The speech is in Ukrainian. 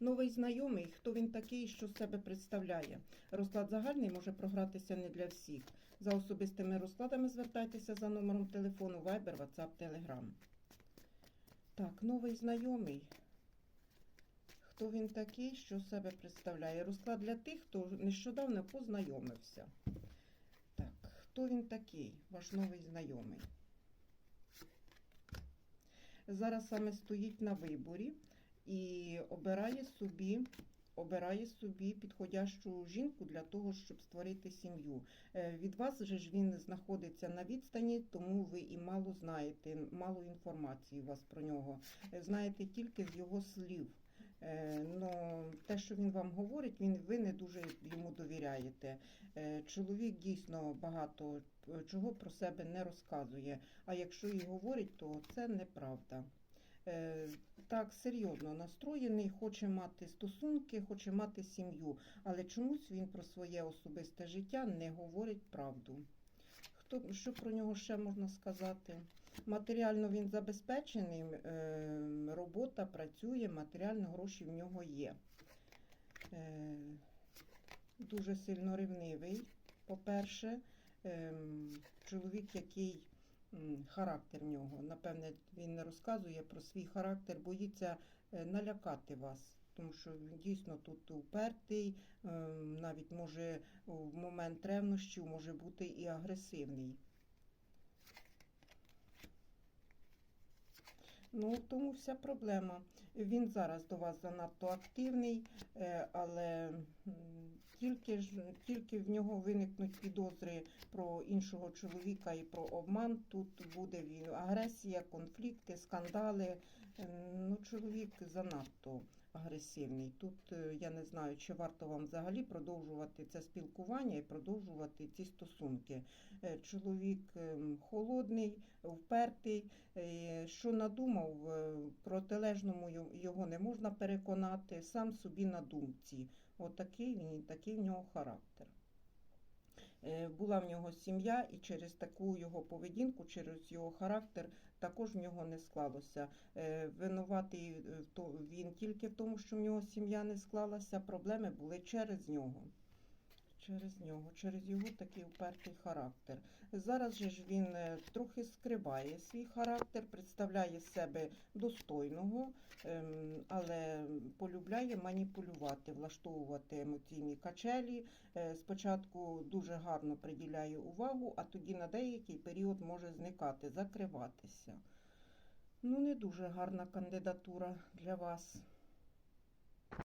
Новий знайомий, хто він такий, що себе представляє. Розклад загальний може програтися не для всіх. За особистими розкладами звертайтеся за номером телефону Viber, WhatsApp, Telegram. Так, новий знайомий. Хто він такий, що себе представляє? Розклад для тих, хто нещодавно познайомився. Так, хто він такий, ваш новий знайомий? Зараз саме стоїть на виборі і обирає собі, обирає собі підходящу жінку для того, щоб створити сім'ю. Е, Від вас же ж він знаходиться на відстані, тому ви і мало знаєте, мало інформації у вас про нього. Е, Знаєте тільки з його слів. Е, Ну, те, що він вам говорить, він ви не дуже йому довіряєте. Чоловік дійсно багато чого про себе не розказує. А якщо і говорить, то це неправда. Е, Так, серйозно настроєний, хоче мати стосунки, хоче мати сім'ю, але чомусь він про своє особисте життя не говорить правду. Хто, що про нього ще можна сказати? Матеріально він забезпечений, е, робота працює, матеріально гроші в нього є. Е, Дуже сильно ревнивий, по-перше, Ем, чоловік, який характер нього. Напевне, він не розказує про свій характер, боїться е, налякати вас. Тому що він дійсно тут упертий, ем, навіть може в момент ревнощів може бути і агресивний. Ну, тому вся проблема. Він зараз до вас занадто активний, е, але тільки ж тільки в нього виникнуть підозри про іншого чоловіка і про обман. Тут буде агресія, конфлікти, скандали. Е, Ну, чоловік занадто агресивний. Тут е, я не знаю, чи варто вам взагалі продовжувати це спілкування і продовжувати ці стосунки. Е, Чоловік ем, холодний, впертий, е, що надумав, протилежному його не можна переконати, сам собі на думці. Отакий він, і такий в нього характер. Е, Була в нього сім'я, і через таку його поведінку, через його характер, також в нього не склалося. Е, Винуватий е, він тільки в тому, що в нього сім'я не склалася, проблеми були через нього. Через нього, через його такий упертий характер. Зараз же ж він трохи скриває свій характер, представляє себе достойного, ем, але полюбляє маніпулювати, влаштовувати емоційні качелі. Е, Спочатку дуже гарно приділяє увагу, а тоді на деякий період може зникати, закриватися. Ну, не дуже гарна кандидатура для вас.